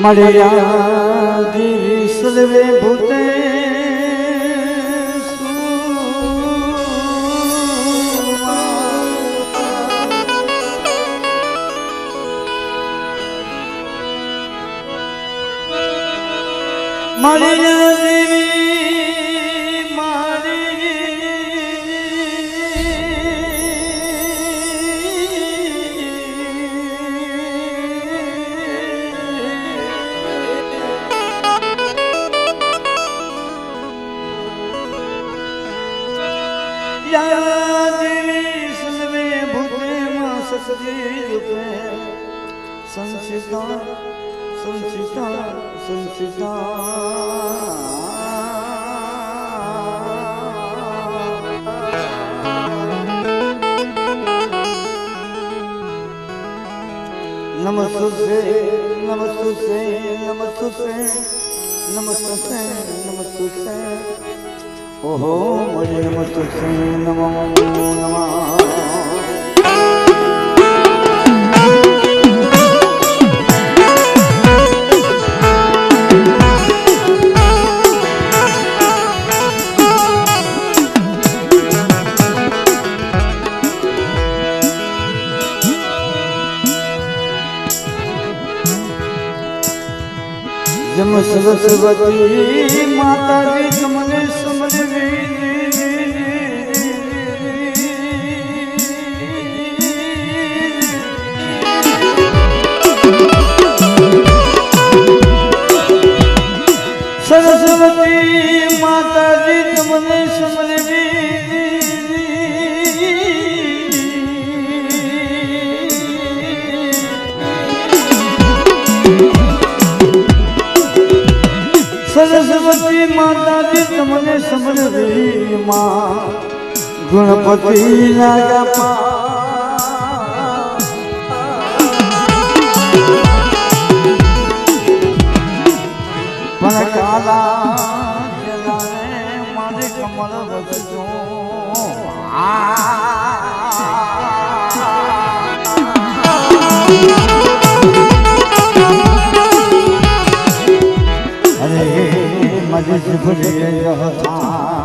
મળ્યા દેવી સર્વે ભૂતે મળ્યા સંસિતા નમસ્તે નમસ્તે નમસ્તે નમસ્તે નમસ્તે ઓહો મળી નમસ્તે નમો નમઃ સરસ્વતી માતાજી સમજવી માં ગણપતિ રાજા પણ કાલા મારે અરે મજે ભૂલી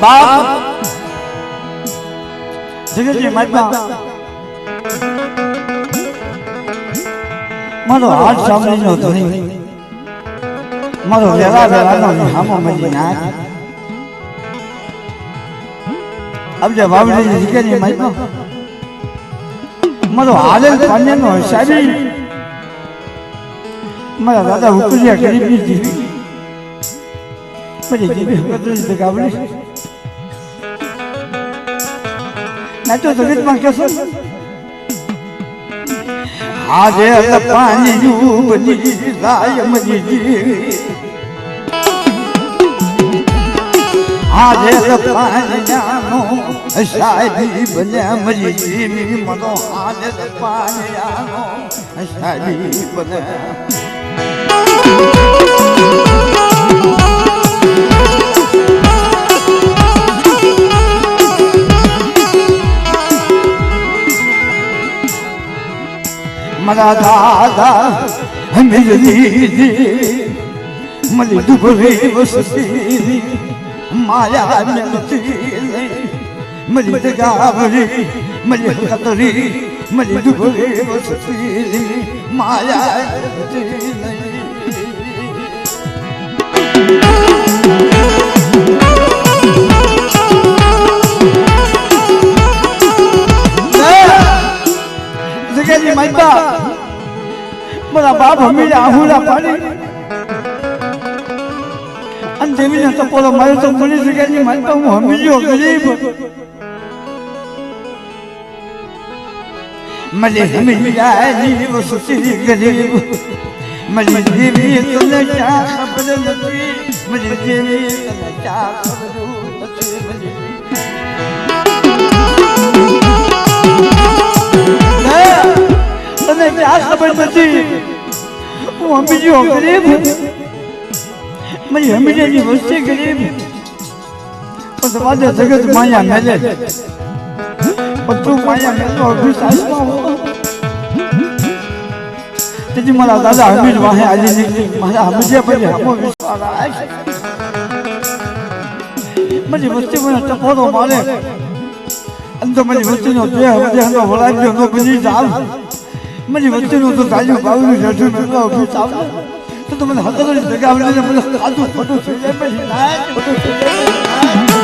બાપ જગતજી માતા મારો હાથ સાંભળીનો ધણી. મારો વેલા વેલાનો હામો મજી નાખ અબજે વાવડી જીકેની માઈકો મારો હાલેલ પાન્યાનો સાબી મારા દાદા હુકુરિયા ગરીબી જીવી પછી જીવી હકતરી દગાવડી નાચો જગતમાં કેસો આજે પાણી ડૂબની રાય મજી આજે પાણી જાનો સાહેબી બન્યા મજી મનો આજે પાણી જાનો સાહેબી બન્યા. મારા દાદા મિલની મને દુબળી વસતી માયા મિલતી મને દગાવરી મને કતરી મને દુબળી વસતી માયા મિલતી બાપ હમીને આહુડા પાડી. અને દેવીને તો મળી જગ્યાની માનતા હું હમીજો ગરીબ. મળી હમી જાયની વસતી ગરીબ. મળી દેવી તને ક્યાં ખબર ખબર નથી? હું હમીજો ગરીબ મારી હમીજાની વસ્તી ગરીબ પણ તમારે જગત માયા મેલે. પણ તું માયા મેલો અભિશાસમાં હો. તેથી મારા દાદા હમીજ વાહે આજે નીકળી. મારા હમીજે પછી હમો વિશ્વાસ રાખ મારી વસ્તી મને મારે. અને તો મારી વસ્તીનો દેહ વધે હંગો વળાવ્યો નો બની જાવ મારી વસ્તીનું તો ગાયું બાવનું જઠું મેળવા ઊભી ચાવ તો તમને મને જગ્યા જગાવડીને મને ખાધું થઈ જાય, પછી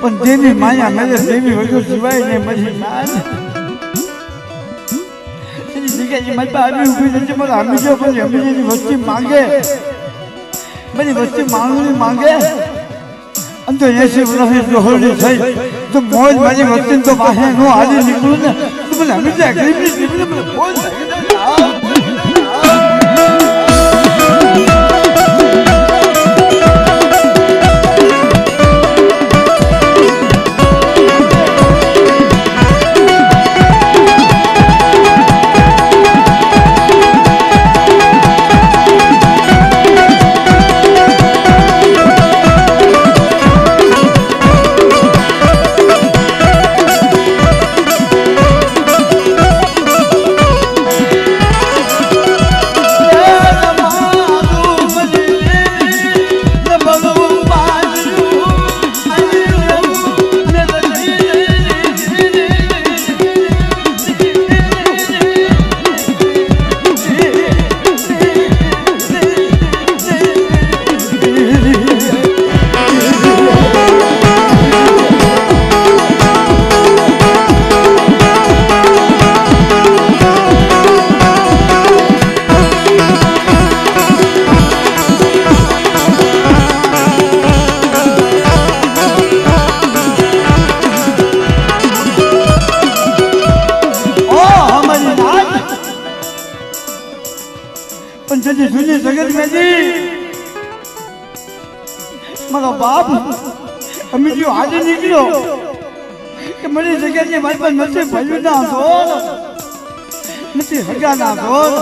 પણ દેવી માયા મેલે દેવી વગર જીવાય ને પછી માન એની જગ્યાએ મારી આવી ઊભી નથી મને હમીજો પછી હમીજોની વસ્તી માંગે. બધી વસ્તી માંગણી માંગે. અને તો એસી વર્ષની જોહરડી થઈ. તો મોજ મારી વસ્તી તો પાસે નો આજે નીકળું ને, તો મને હંમેશા ગરીબની જીવને મને મોજ નીકળ્યો કે મને જગ્યાની મારી પાસે નથી ભયું ના દોર નથી હગા ના દોર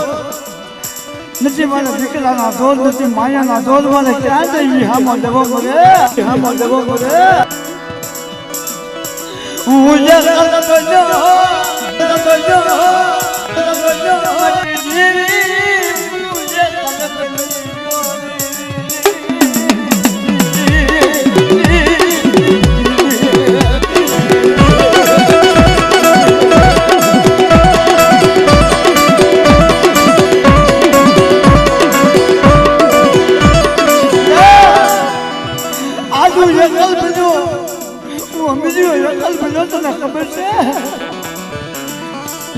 નથી મારા દીકરાના દોર નથી માયાના દોર મારે ક્યાં જઈ હામો દેવો પડે હામો દેવો પડે. હું જે આજુ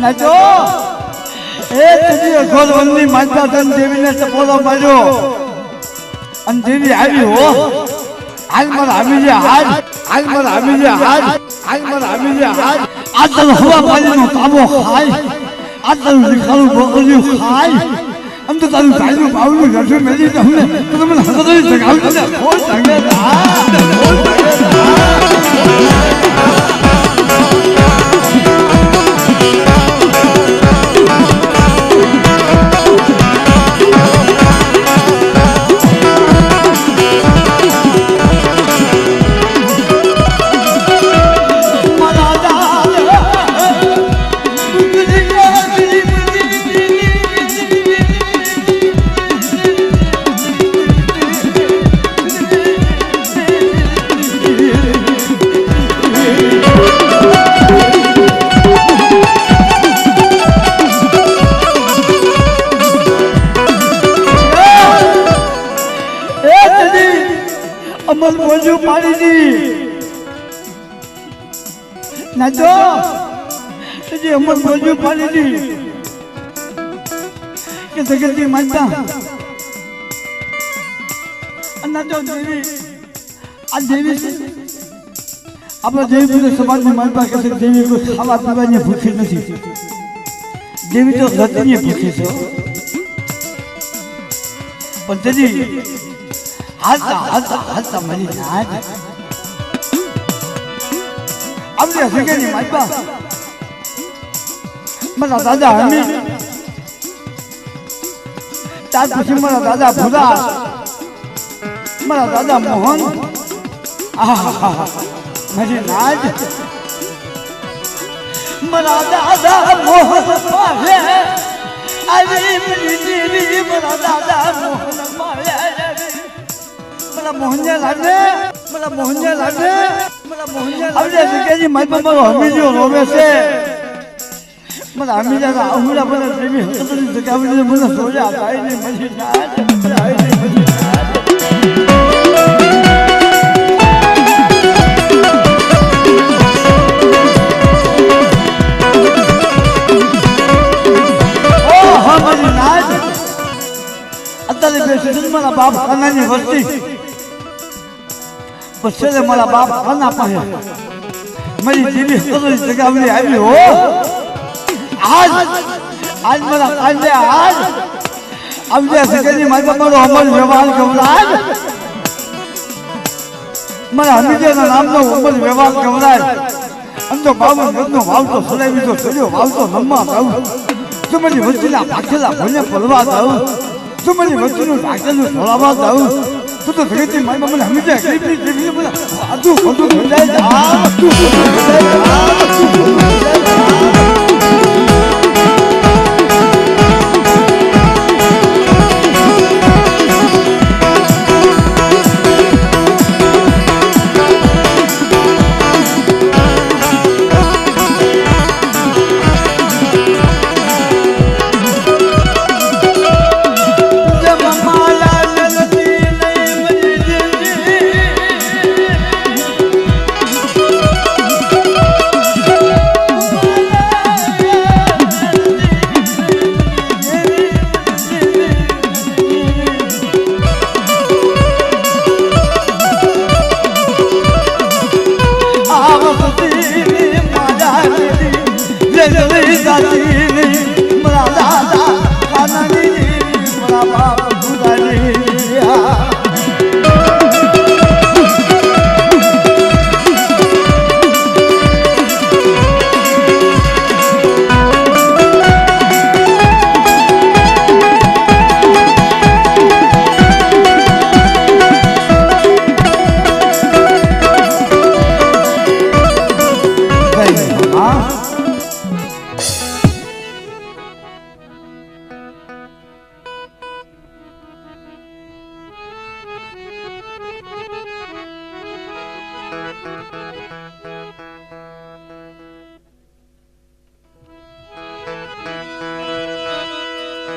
ના જો એ તુજી ઘોર વનની માતા ધન દેવીને ટપોરો માર્યો અને દેવી આવી હો હાલ આવી જે હાલ. હાલ આવી જે હાલ. હાલ આવી જે હાલ. આ તને હવા પાણીનો તાબો ખાય. આ લીખાનું બોકલ્યું ખાય. આમ તો તારું ભાઈનું ભાવનું રઠું મેલી તમને તમને હસરી જગાવી દે કોણ સંગે કોણ સંગે મારા બોલ્યું પાડી દી નાચો હજી અમલ બોલ્યું પાડી દી કે જગતની માનતા નાજો દેવી. આ દેવી છે. આપણા દેવી પૂજક સમાજની માનતા કે દેવી કોઈ ખાવા પીવાની ભૂખી નથી. દેવી તો રતિની ભૂખી છે. પણ તેજી હાલતા હાલતા હાલતા મરી નાજ આપણે હસકેની માનતા મારા દાદા હમી. ત્યાર પછી મારા દાદા ભૂલા મારા દાદા મોહન. આહા મારી નાજ મારા દાદા મોહન આવી મારી દાદા મોહન મારે. मला મોહનને લાગે मला લાગે કે મારી મારો હમીજો રોવે છે. મને હમીજા આહુડા મને દેવી હકતની જગાવડી મને સોજા થાય ને મજી નાજ થાય ને મજી નાજ ઓહો, મારી નાજ અત્યારે છું મારા બાપ ખાનાની વસ્તી. પછી મારા બાપ ખાના પાસે. મારી જીવી સદરી જગાવલી આવી હો. આજ આજ મારા કાંડે આજ. આવજે સગેની મારી મારો અમલ વ્યવહાર ગવરાય મારા હમીદેના નામનો અમલ વ્યવહાર ગવરાય અંતો બાવન ગજનો ભાવ તો સડાવી તો ચડ્યો ભાવ તો નમવા દઉં તુમની વચ્ચેના ભાખેલા ભલે પલવા દઉં તુમની વચ્ચેનું ઢાકેલું ઢોળાવા દઉં તું તો ધગતી મારી મને હમીદે ગરીબની જેવી મને આધું ખોટું થઈ જાય આ આધું ખોટું થઈ જાય આ આધું ખોટું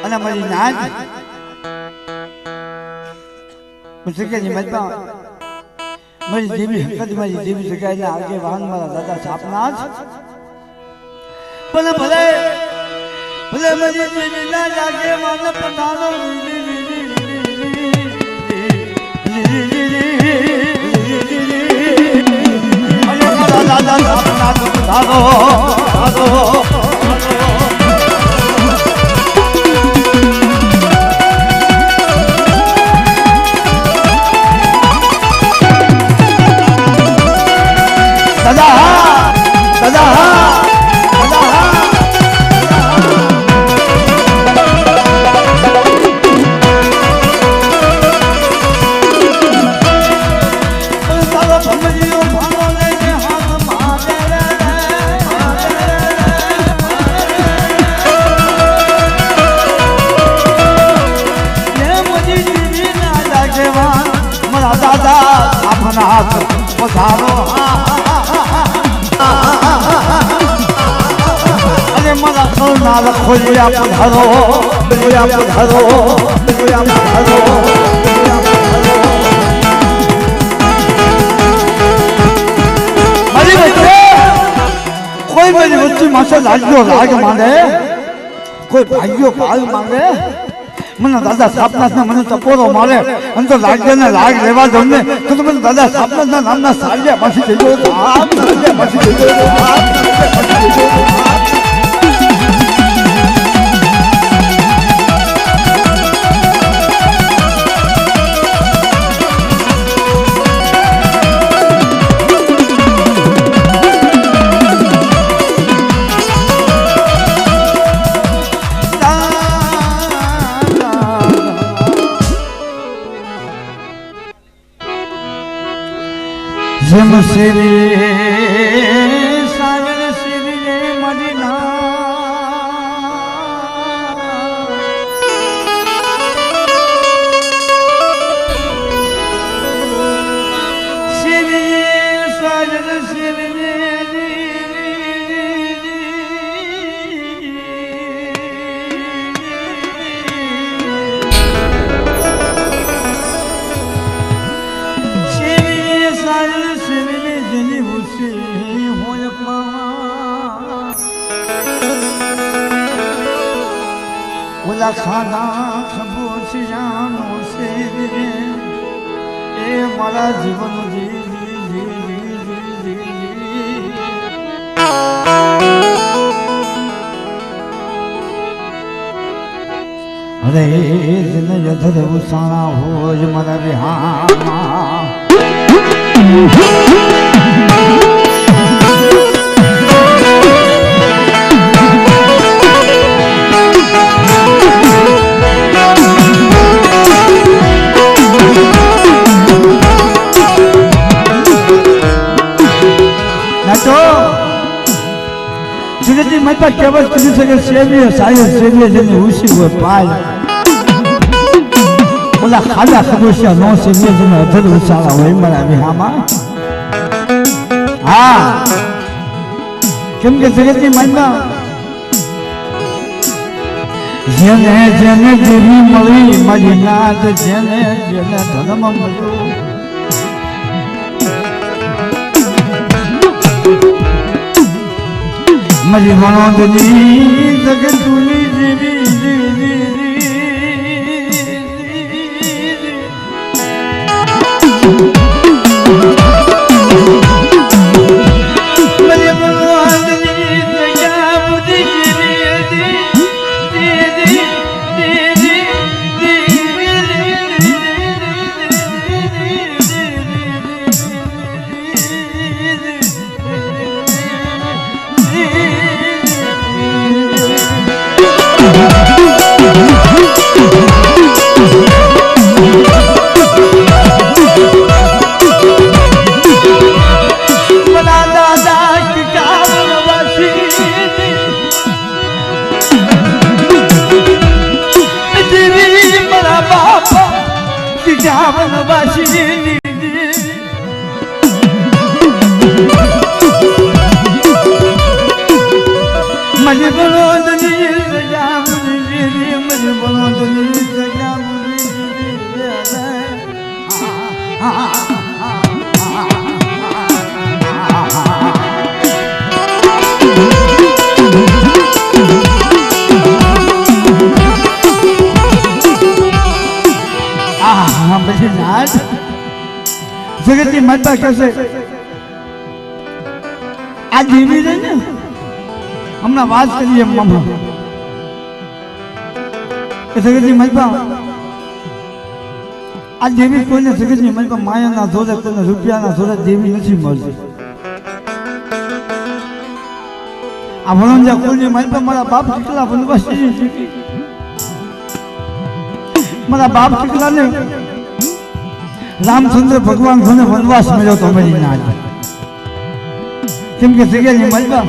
અને મારી નાજ. પછી કે મજબા મારી દેવી હકત મારી દેવી સગાઈના આગે વાહન મારા દાદા છાપના જ. પણ ભલે. ભલે, મારી દેવી ના લાગે માને પટાનો અને દાદા દાદા દાદા દાદા મિલોયા પધારો મિલોયા પધારો મિલોયા પધારો મારી વચ્ચે કોઈ મારી વચ્ચે માથે લાગ્યો રાગ માંગે કોઈ ભાગ્યો ભાગ માંગે મને દાદા સાપનાથ મને ટપોરો મારે અને તો લાગ્ય ને લાગ લેવા દઉં ને તો મને દાદા સાપનાથ ના નામના સાલ્યા પછી જઈ ગયો પછી જઈ ગયો પછી જઈ ગયો seni ઓલા ખાના ખબોશિયાનો છે. એ મારા જીવન જી જી જી જી જી જી. મારા વિહામાં નાચો જગતની માતા કહેવત કરી શકે સેવીએ સાયર સેવીએ જેની ઉસી હોય, પાય. ઓલા ખાડા ખબોશિયા નો સેવીએ જેને અધર ઉસાળા હોય, મારા વિહામાં. હા. કેમ કે જગતની માતા જેને જેને મળી, મારી નાથ જેને જેને મળ્યો. મારી મનોદની જગતુની દેવી મારી જગતની માતા કહેશે, આ જીવી રહી ને, હમણાં વાત કરીએ મામા. જગતની માતા, આ દેવી કોઈને જગતની માતા માયાના ધોરે કોઈને રૂપિયાના ધોરે દેવી નથી મળતી. આ વણંજા કોઈની માતા મારા બાપ કેટલા બંદોબસ્ત મારા બાપ કેટલાને રામચંદ્ર ભગવાન ઘણે વનવાસ મળ્યો તો મારી ના કેમ કે જગ્યાની મજબા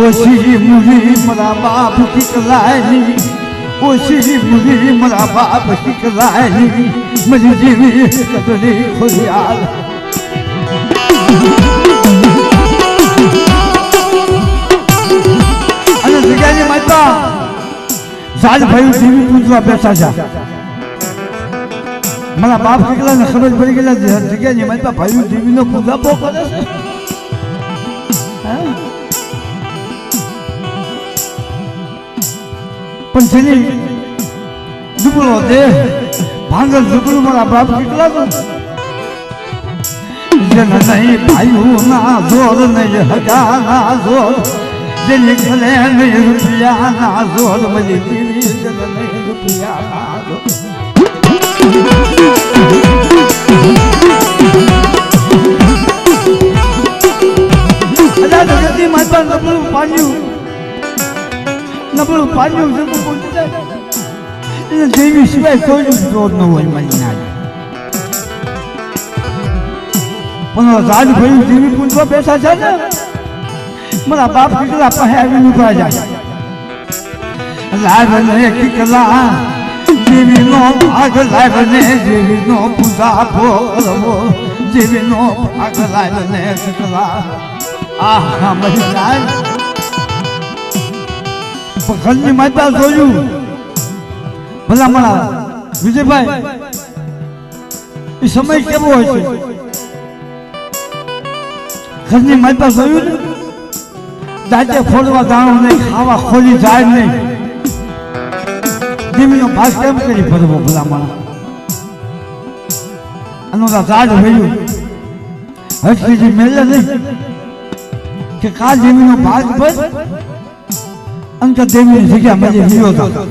ઓછી મુરી મારા બાપ કેટલાની ઓછી મુરી મારા બાપ કેટલાની મરી જીવી કદરી ખુશિયાલ અને જગ્યાની મજબા સાજ ભાઈ જીવી પૂજવા બેસા છે. મારા બાપ કેટલા ને ખબર પડી ગયેલા જગ્યા ની મારી ભાઈ દેવી નો પૂજાપો કરે છે. પણ જેની દુબળો દેહ ભાંગર દુબળું મારા બાપ કેટલા તો નહીં ભાઈઓ ના જોર નહીં હગા ના જોર. જેની ઘરે નહીં રૂપિયા ના જોર. મળી દીવી જન નહીં રૂપિયા ના જોર. અલા જગતની માતા નબળું પાડ્યું. નબળું પાડ્યું છે. એને દેવી સિવાય કોઈ જ ન હોય મારી ના પણ રાજ ભાઈ દેવી પૂંજવા બેસા છે ને, મારા બાપ કેટલા પાસે આવી ઊભા જાય લાગ ને કિકલા દેવી નો ભાગ લાગ ને દેવી નો પૂજા ભોગવો દેવી નો ભાગ લાગ ને કિકલા. આહા મરી જાય. ઘરની માતા મળા એ સમય કેવો હોય છે? ઘરની માતા જોયું ને? દાંતે ફોડવા દાણો નહીં, ખાવા ખોલી જાય નહીં. દેવીનો ભાગ કેમ કરી ભરવો, ભલા માણા? અનુરા ઝાડ ભર્યું નહીં. કે કા દેવીનો ભાગ ભર અંક દેવીની જગ્યા મજે હીરો હતા.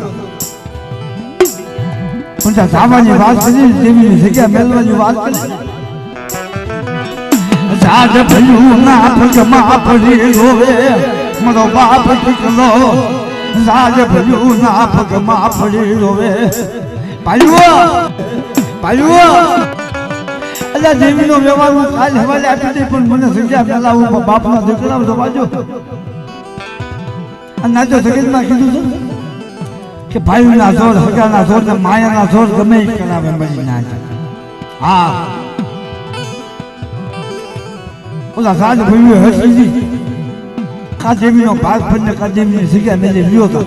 ઊંચા ત્યાં વાત કરી, દેવીની જગ્યા મેળવાની વાત કરી. જાજ ભયું ના પગમાં પડી રોવે મારો બાપ ટીકલો જાજ ભયું ના પગમાં પડી રોવે પાયો પાડ્યો. અલ્યા દેવીનો વ્યવહાર હું કાલ હવાલે આપી દઈ પણ મને જગ્યા મેલાવું બાપના દીકરા તો બાજુ અને ના તો જગતમાં કીધું છે કે ભાઈના જોર હગાના જોર ને માયાના જોર ગમે કરાવે મળી ના હા. ઓલા સાજ ભાઈ હસીજી. કાદેમીનો ભાગ ફરને કાદેમીની જગ્યા મેં લ્યો હતો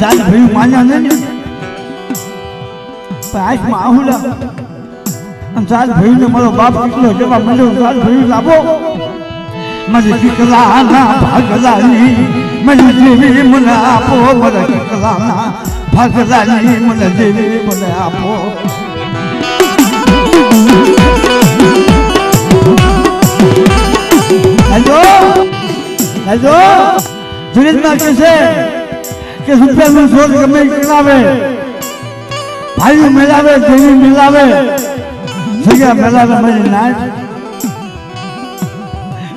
સાજ ભાઈ માન્યા નહીં ને આંખમાં આહુલા. અને સાજ ભાઈને મારો બાપ કેટલો જવા મળ્યો સાજ ભાઈ લાવો મારી દીકરાના ભાગલાની, મને જેવી મને આપો મારા દીકરાના ભાગલાની, મને જેવી મને આપો. હેલો હેલો સુરેશમાં કે છે કે રૂપિયાનું જોર ગમે કરાવે. ભાઈઓ મેલાવે, જેવી મેલાવે. જગ્યા મેલાવે મારી નાચ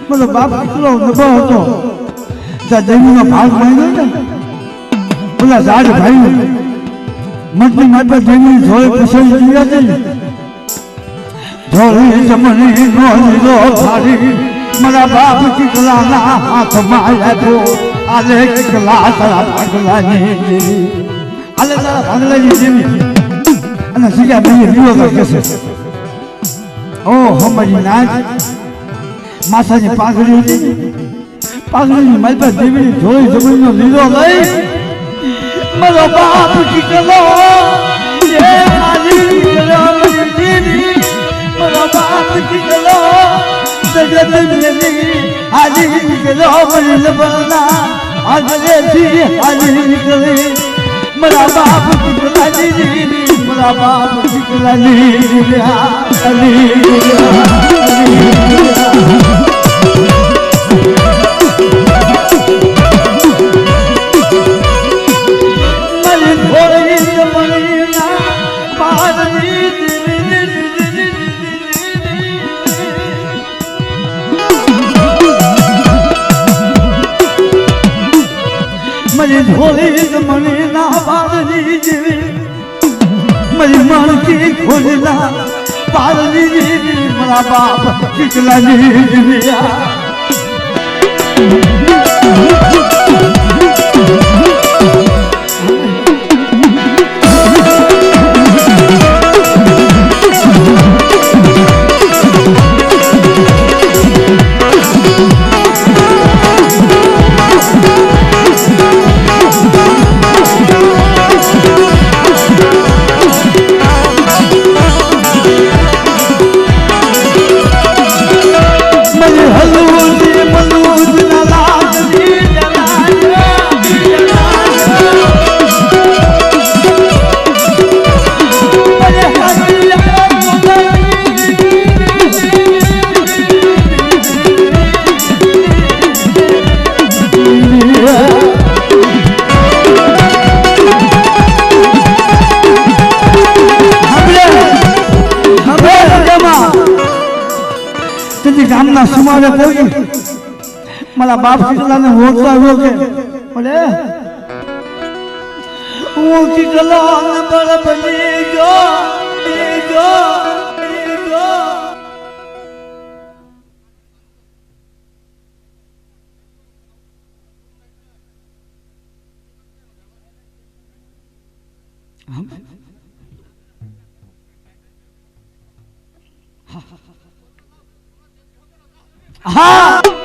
મારો બાપ કેટલો નબો હતો. ત્યાં દેવીનો ભાગ માંગ્યો ને, પેલા ઝાડ ભાઈ મટી માટે દેવી જોઈ પસંદ જીવ્યા છે ને. જોઈ જમણી નો લીધો ભારી. મારા બાપ કેટલાના હાથમાં આપ્યો આલે કેટલા તારા ભાગલાની આલે તારા ભાગલાની દેવી અને સીધા મેં વિરોધ કરશે ઓ હમરી નાચ. માથાની પાઘડી હતી. પાઘડીની માલપા દેવીની જોઈ જમીનનો લીલો લઈ. મારો બાપ કીધલો એ મારી મારી દેવી મારો બાપ કીધલો જગત મેલી હાજી કીધલો મારી લબના આગળેથી હાજી નીકળી મારા બાપ કીધલા દીદી મારા બાપ મારા બાપ કેટલા જેવી વનના સીમાડે મારા બાપ શીતલાને ઓળખતો આવ્યો કે મળે હું શીતલાને બળ બની જો બની જો બની જો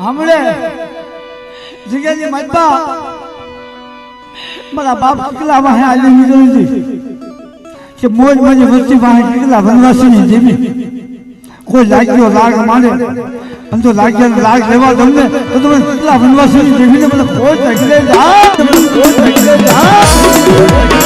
હમણે જીગાજી મતબા મારા બાપ કેટલા વાહે આલી નીકળી કે મોજ મોજ વસ્તી વાહે કેટલા વનવાસીની જીવી? કોઈ લાગ્યો લાગ માને અને જો લાગ્યા લાગ લેવા તમને તો તમે કેટલા વનવાસીની જીવીને મને કોઈ તકલે જા કોઈ તકલે જા